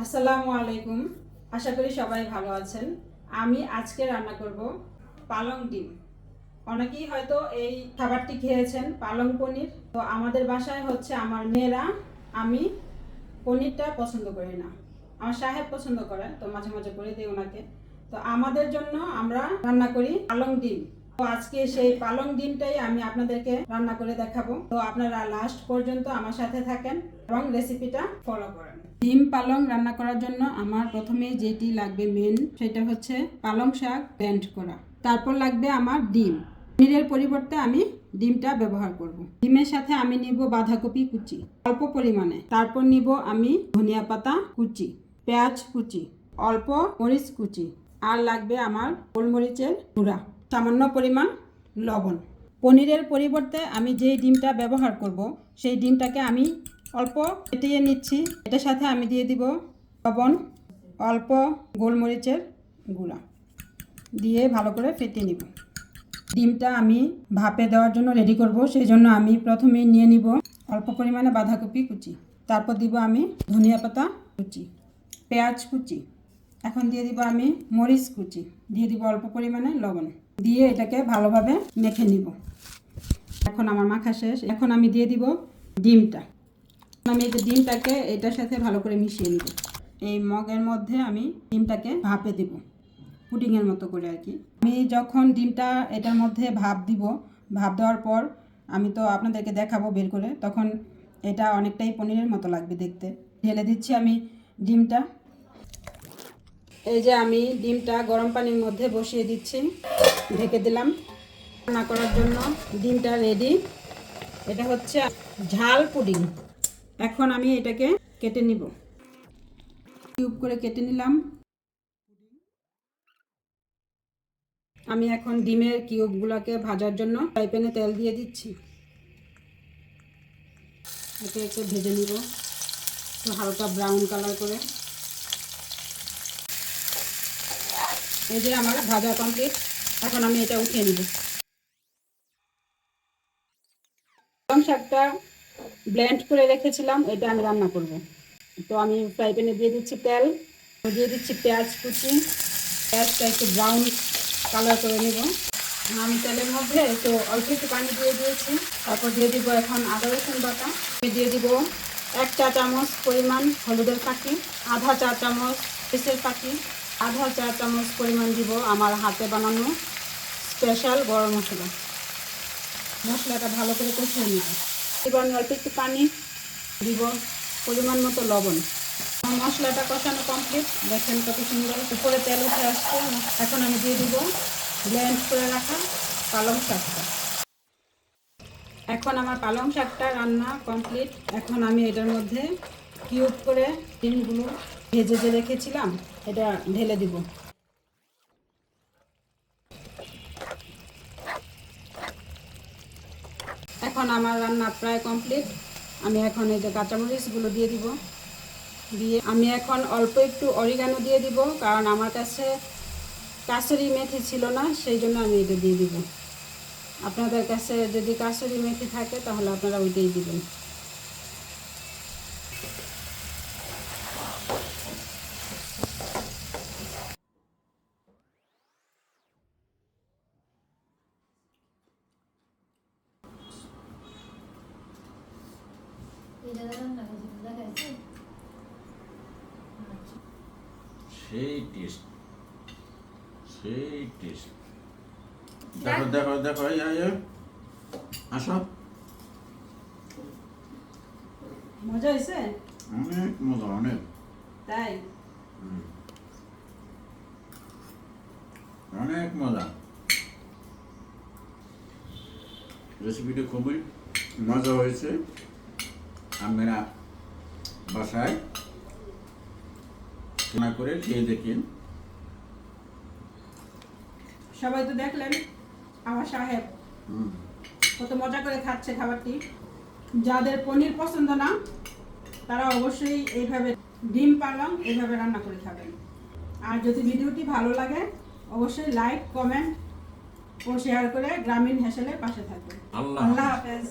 আসসালামু আলাইকুম। আশা করি সবাই ভালো আছেন। আমি আজকে রান্না করব পালং ডিম। অনেকেই হয়তো এই খাবারটি খেয়েছেন, পালং পনির। তো আমাদের বাসায় হচ্ছে আমার মেয়েরা, আমি পনিরটা পছন্দ করি না। আমার সাহেব পছন্দ করে তো মাঝে মাঝে করে দিই ওনাকে। তো আমাদের জন্য আমরা রান্না করি পালং ডিম। তো আজকে সেই পালং ডিমটাই আমি আপনাদেরকে রান্না করে দেখাবো। তো আপনারা লাস্ট পর্যন্ত আমার সাথে থাকেন এবং রেসিপিটা ফলো করেন। ডিম পালং রান্না করার জন্য আমার প্রথমে যেটি লাগবে মেন সেটা হচ্ছে পালং শাক ব্লেন্ড করা। তারপর লাগবে আমার ডিম। পনিরের পরিবর্তে আমি ডিমটা ব্যবহার করব। ডিমের সাথে আমি নিব বাঁধাকপি কুচি, অল্প পরিমাণে। তারপর নিব আমি ধনিয়া পাতা কুচি, পেঁয়াজ কুচি, অল্প মরিচ কুচি। আর লাগবে আমার গোলমরিচের গুঁড়া। সামান্য পরিমাণ লবণ। পনিরের পরিবর্তে আমি যেই ডিমটা ব্যবহার করব, সেই ডিমটাকে আমি অল্প ফেটিয়ে নিচ্ছি। এটার সাথে আমি দিয়ে দিব লবণ, অল্প গোলমরিচের গুঁড়া। দিয়ে ভালো করে ফেটিয়ে নিব। ডিমটা আমি ভাপে দেওয়ার জন্য রেডি করব সেই জন্য আমি প্রথমে নিয়ে নিব অল্প পরিমাণে বাঁধাকপি কুচি। তারপর দিব আমি ধনিয়া পাতা কুচি, পেঁয়াজ কুচি। এখন দিয়ে দিব আমি মরিচ কুচি। দিয়ে দিব অল্প পরিমাণে লবণ। দিয়ে এটাকে ভালোভাবে মেখে নিব। এখন আমার মাখা শেষ। এখন আমি দিয়ে দিব ডিমটা। আমি এই যে ডিমটাকে এটার সাথে ভালো করে মিশিয়ে নিব। এই মগের মধ্যে আমি ডিমটাকে ভাপে দেব, পুডিংয়ের মতো করে আর কি। আমি যখন ডিমটা এটার মধ্যে ভাপ দিব, ভাপ দেওয়ার পর আমি তো আপনাদেরকে দেখাবো বের করে, তখন এটা অনেকটাই পনিরের মতো লাগবে দেখতে। ঢেলে দিচ্ছি আমি ডিমটা। এই যে আমি ডিমটা গরম পানির মধ্যে বসিয়ে দিচ্ছি। ঢেকে দিলাম। রান্না করার জন্য ডিমটা রেডি এটা হচ্ছে ঝাল পুডিং। এখন আমি এটাকে কেটে নিব। কিউব করে কেটে নিলাম। আমি এখন ডিমের কিউবগুলোকে ভাজার জন্য ফ্রাই প্যানে তেল দিয়ে দিচ্ছি। একে একে ভেজে নিব। একটু হালকা ব্রাউন কালার করে। এই যে আমার ভাজা কমপ্লিট এখন আমি এটা উঠিয়ে নিব। পালং শাকটা ব্লেন্ড করে রেখেছিলাম এটা আমি রান্না করব। তো আমি ফ্রাই প্যানে দিয়ে দিচ্ছি তেল দিয়ে দিচ্ছি পেঁয়াজ কুচি। পেঁয়াজটা একটু ব্রাউন কালার করে নেব। আমি তেলের মধ্যে তো অল্প একটু পানি দিয়ে দিয়েছি। তারপর দিয়ে দিব এখন আদা রসুন বাটা। দিয়ে দিব এক চা চামচ পরিমাণ হলুদের পাখি আধা চা চামচ পিসের পাখি আধা চা চামচ পরিমাণ দিব আমার হাতে বানানো স্পেশাল গরম মশলা। মশলাটা ভালো করে কষিয়ে নিব। এবার অল্প একটু পানি দিব, পরিমাণ মতো লবণ। মশলাটা কষানো কমপ্লিট দেখেন কত সুন্দর উপরে তেল উঠে আসছে। এখন আমি দিয়ে দিব ব্লেন্ড করে রাখা পালং শাকটা। এখন আমার পালং শাকটা রান্না কমপ্লিট এখন আমি এটার মধ্যে কিউব করে ডিমগুলো ভেজে যে রেখেছিলাম, এটা ঢেলে দিব। এখন আমার রান্না প্রায় কমপ্লিট। আমি এখন এই যে কাঁচামরিচগুলো দিয়ে দিব। দিয়ে আমি এখন অল্প একটু অরিগানো দিয়ে দিব, কারণ আমার কাছে কাসুরি মেথি ছিল না, সেই জন্য আমি এটা দিয়ে দিব। আপনাদের কাছে যদি কাসুরি মেথি থাকে, তাহলে আপনারা ওইটাই দিবেন। সেই টেস্ট সেই টেস্ট দেখো দেখো। দেখো। আসো। মজা হয়েছে? অনেক মজা অনেক। তাই? অনেক মজা। রেসিপিটা খুবই মজা হয়েছে। আপনারা বাসায় রান্না করে খেয়ে দেখেন সবাই তো দেখলেন আমার সাহেব। হুম। কত মজা করে খাচ্ছে খাবারটি। যাদের পনির পছন্দ না তারা অবশ্যই এইভাবে ডিম পালং এইভাবে রান্না করে খাবেন। আর যদি ভিডিওটি ভালো লাগে অবশ্যই লাইক কমেন্ট ও শেয়ার করে গ্রামীণ হেসেলের পাশে থাকবেন। আল্লাহ। হাফেজ।